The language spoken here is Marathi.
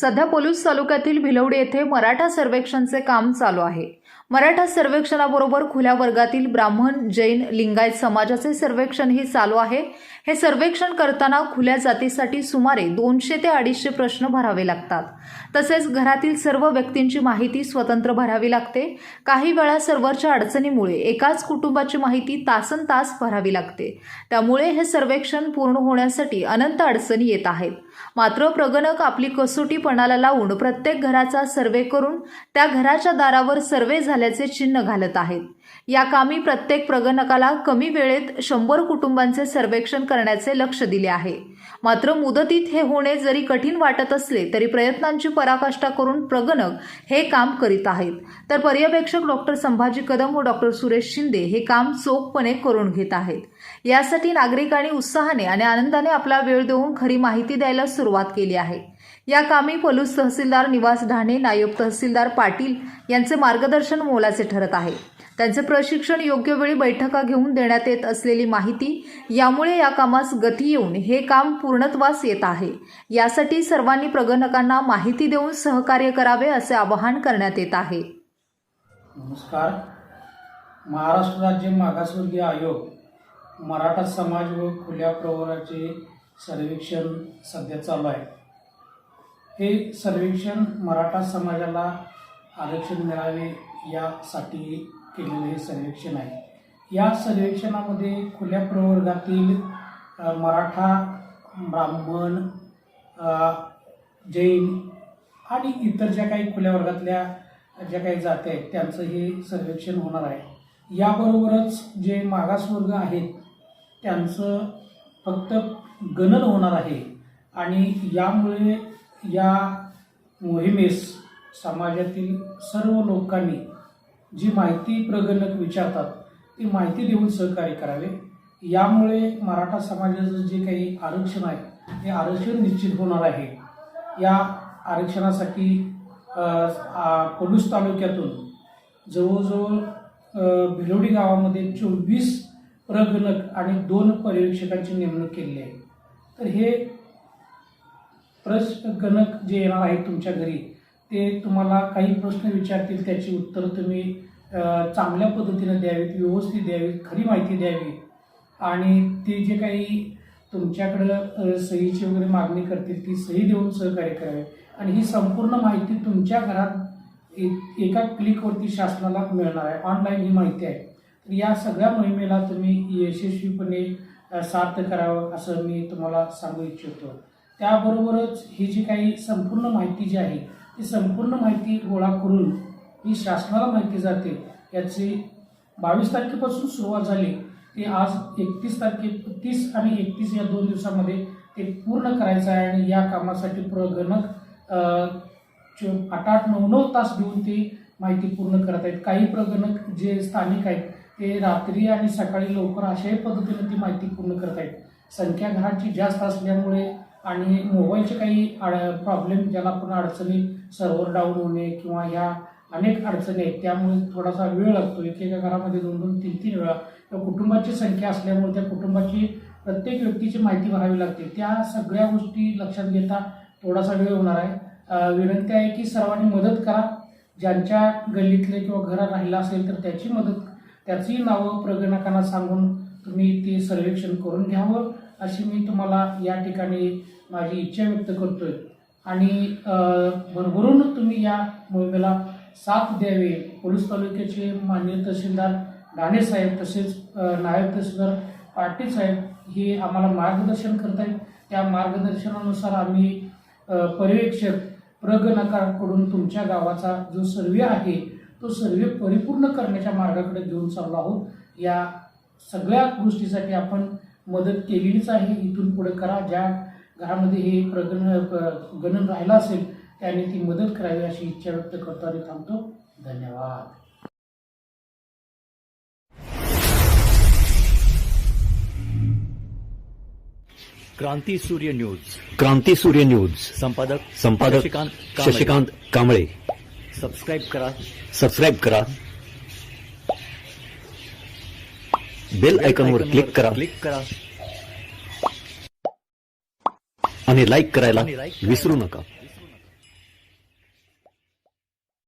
सध्या पोलीस तालुक्यातील भिलवडी येथे मराठा सर्वेक्षणचे काम चालू आहे. मराठा सर्वेक्षणाबरोबर खुल्या वर्गातील ब्राह्मण जैन लिंगायत समाजाचे सर्वेक्षणही चालू आहे. हे सर्वेक्षण करताना खुल्या जातीसाठी सुमारे दोनशे ते अडीचशे प्रश्न भरावे लागतात. तसेच घरातील सर्व व्यक्तींची माहिती स्वतंत्र भरावी लागते. काही वेळा सर्व्हरच्या अडचणीमुळे एकाच कुटुंबाची माहिती तासन तास भरावी लागते. त्यामुळे हे सर्वेक्षण पूर्ण होण्यासाठी अनंत अडचणी येत आहेत. मात्र प्रगणक आपली कसोटी पणाला लावून प्रत्येक घराचा सर्वे करून त्या घराच्या दारावर सर्वे झाल्याचे चिन्ह घालत आहेत. या कामी प्रत्येक प्रगणकाला कमी वेळेत शंभर कुटुंबांचे सर्वेक्षण करण्याचे लक्ष दिले आहे. मात्र मुदतीत हे होणे जरी कठीण वाटत असले तरी प्रयत्नांची पराकाष्ठा करून प्रगणक हे काम करीत आहेत. तर पर्यवेक्षक डॉक्टर संभाजी कदम व डॉक्टर सुरेश शिंदे हे काम चोखपणे करून घेत आहेत. यासाठी नागरिकांनी उत्साहाने आणि आनंदाने आपला वेळ देऊन खरी माहिती द्यायला सुरुवात केली आहे. या कामी पलूस तहसीलदार निवास ढाणे नायब तहसीलदार पाटील यांचे मार्गदर्शन मोलाचे ठरत आहे. त्यांचे प्रशिक्षण योग्य वेळी बैठका घेऊन देण्यात येत असलेली माहिती यामुळे या कामास गती येऊन हे काम पूर्णत्वास येत आहे. यासाठी सर्वांनी प्रगणकांना माहिती देऊन सहकार्य करावे असे आवाहन करण्यात येत आहे. नमस्कार. महाराष्ट्र राज्य मागासवर्गीय आयोग मराठा समाज व खुल्या प्रवर्गाचे सर्वेक्षण सध्या चालू आहे. हे सर्वेक्षण मराठा समाजाला आरक्षण मिळावे यासाठी केलेले हे सर्वेक्षण आहे. या सर्वेक्षणामध्ये खुल्या प्रवर्गातील मराठा ब्राह्मण जैन आणि इतर ज्या काही खुल्या वर्गातल्या ज्या काही जाती आहेत त्यांचं हे सर्वेक्षण होणार आहे. याबरोबरच जे मागासवर्ग आहेत त्यांचं फक्त गणन होणार आहे. आणि यामुळे या मोहिमेस समाजातील सर्व लोकांनी जी माहिती प्रगणक विचारतात ती माहिती देऊन सहकार्य करावे. यामुळे मराठा समाजाचं जे काही आरक्षण आहे ते आरक्षण निश्चित होणार आहे. या आरक्षणासाठी पलूस तालुक्यातून जवळजवळ भिलोडी गावामध्ये चोवीस प्रगणक आणि दोन पर्यवेक्षकांची नेमणूक केलेली आहे. तर हे प्रश्न गणक जे येणार आहेत तुमच्या घरी ते तुम्हाला काही प्रश्न विचारतील त्याची उत्तरं तुम्ही चांगल्या पद्धतीनं द्यावीत व्यवस्थित द्यावीत खरी माहिती द्यावी. आणि ते जे काही तुमच्याकडं सहीची वगैरे मागणी करतील ती सही देऊन सहकार्य करावे. आणि ही संपूर्ण माहिती तुमच्या घरात एक एका क्लिकवरती शासनाला मिळणार आहे. ऑनलाईन ही माहिती आहे. तर या सगळ्या मोहिमेला तुम्ही यशस्वीपणे सार्थ करावं असं मी तुम्हाला सांगू इच्छितो. त्याबरोबरच ही जी काही संपूर्ण माहिती जी आहे ती संपूर्ण माहिती गोळा करून ही शासनाला माहिती जाते. याची बावीस तारखेपासून सुरुवात झाली. ती आज एकतीस तारखे तीस आणि एकतीस या दोन दिवसामध्ये ते पूर्ण करायचं आहे आणि या कामासाठी प्रगणक आठ आठ नऊ नऊ तास देऊन ते माहिती पूर्ण करत आहेत. काही प्रगणक जे स्थानिक आहेत ते रात्री आणि सकाळी लवकर अशाही पद्धतीने ती माहिती पूर्ण करत आहेत. संख्या घरांची जास्त असल्यामुळे आणि मोबाईलचे काही प्रॉब्लेम ज्याला आपण अडचणी सर्व्हर डाऊन होणे किंवा ह्या अनेक अडचणी आहेत त्यामुळे थोडासा वेळ लागतो. एकेका घरामध्ये दोन दोन तीन तीन वेळा. किंवा कुटुंबाची संख्या असल्यामुळे त्या कुटुंबाची प्रत्येक व्यक्तीची माहिती भरावी लागते. त्या सगळ्या गोष्टी लक्षात घेता थोडासा वेळ होणार आहे. विनंती आहे की सर्वांनी मदत करा. ज्यांच्या गल्लीतले किंवा घरात राहिला असेल तर त्याची मदत त्याची नावं प्रगणकांना सांगून तुम्ही ते सर्वेक्षण करून घ्यावं. अशी मी तुम्हाला या ठिकाणी माझी इच्छा व्यक्त करतोय. आणि भरभरून तुम्ही या मोहिमेला साथ द्यावे. पोलीस तालुक्याचे माननीय तहसीलदार डाणे साहेब तसेच नायब तहसीलदार पाटील साहेब हे आम्हाला मार्गदर्शन करत आहेत त्या मार्गदर्शनानुसार आम्ही पर्यवेक्षक प्रगणकाकडून तुमच्या गावाचा जो सर्वे आहे तो सर्वे परिपूर्ण करण्याच्या मार्गाकडे घेऊन चाललो आहोत. या सगळ्या गोष्टीसाठी आपण मदत केलेलीच आहे. इथून पुढे करा. ज्या घरामध्ये हे प्रगण गणन राहिलं असेल त्याने ती मदत करावी अशी इच्छा व्यक्त करतो आणि थांबतो. धन्यवाद. क्रांती सूर्य न्यूज. क्रांती सूर्य न्यूज. संपादक संपादक. शशिकांत कांबळे. सबस्क्राईब करा. सबस्क्राईब करा. बेल आयकॉनवर क्लिक करा. क्लिक करा. आणि लाईक करायला विसरू नका.